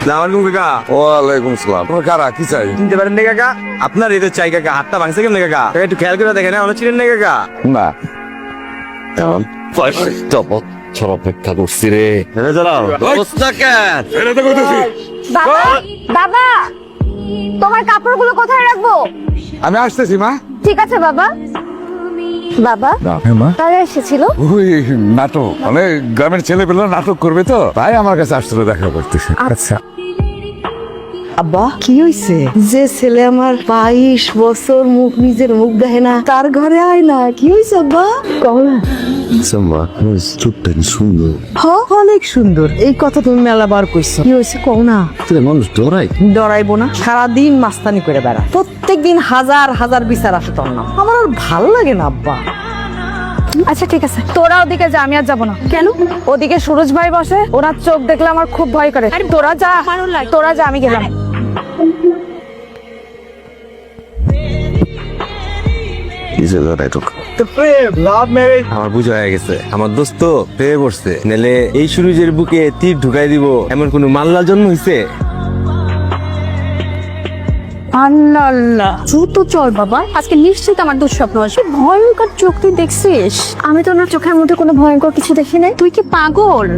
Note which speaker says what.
Speaker 1: সালামালাইকুম কাকা।
Speaker 2: ওয়ালাইকুম সালাম তোমার কারা? কি চাই?
Speaker 1: চিনতে পারেন না কাকা? আপনার এই তো চাই কাকা হাতটা ভাঙছে কেমন কাকা? কাকা একটু খেয়াল করে দেখেন আমার চিনেন না কাকা?
Speaker 2: না।
Speaker 3: বছর অপেক্ষা করছি রে।
Speaker 4: বাবা বাবা তোমার কাপড়গুলো কোথায় রাখব?
Speaker 2: আমি আসতেছি মা।
Speaker 4: ঠিক আছে বাবা। বাবা?
Speaker 2: মা?
Speaker 4: কারা এসেছিল?
Speaker 2: ওই নাটক। মানে গ্রামের ছেলে পেলে নাটক করবে তো তাই আমার কাছে আসলে দেখা করতেছে আচ্ছা।
Speaker 5: আব্বা কি হইছে? যে ছেলে আমার বাইশ বছর মুখ নিজের মুখ দেখে না তার ঘরে আয় না। কি হইছে আব্বা? না
Speaker 3: সুন্দর
Speaker 5: হ অনেক সুন্দর। এই কথা তুমি মেলা বার কইছো। কি হইছে কও না?
Speaker 3: মানুষ ডরাই
Speaker 5: ডরাইবো না। সারাদিন মাস্তানি করে বেড়া প্রত্যেকদিন হাজার হাজার বিচার আসে তোর নাম। আমার আর ভালো লাগে না আব্বা।
Speaker 4: আচ্ছা ঠিক আছে। তোরা ওদিকে যা আমি আর যাব না। কেন? ওদিকে সুরজ ভাই বসে ওনার চোখ দেখলে আমার খুব ভয় করে। তোরা যা। তোরা যা আমি গেলাম।
Speaker 1: আমার বুঝ হয়ে গেছে। আমার দোস্ত পেয়ে পড়ছে। নালে এই সুরুজের বুকে তীর ঢুকাই দিব। এমন কোন মাল্লার জন্ম হইছে?
Speaker 4: আল্লাহ আল্লাহ দ্রুত চল বাবা। আজকে নিশ্চিত আমার দুঃস্বপ্ন আসবে ভয়ঙ্কর চোখ তুই দেখছিস। আমি তো ওনার চোখের মধ্যে কোনো ভয়ঙ্কর কিছু দেখি নাই। তুই কি পাগল?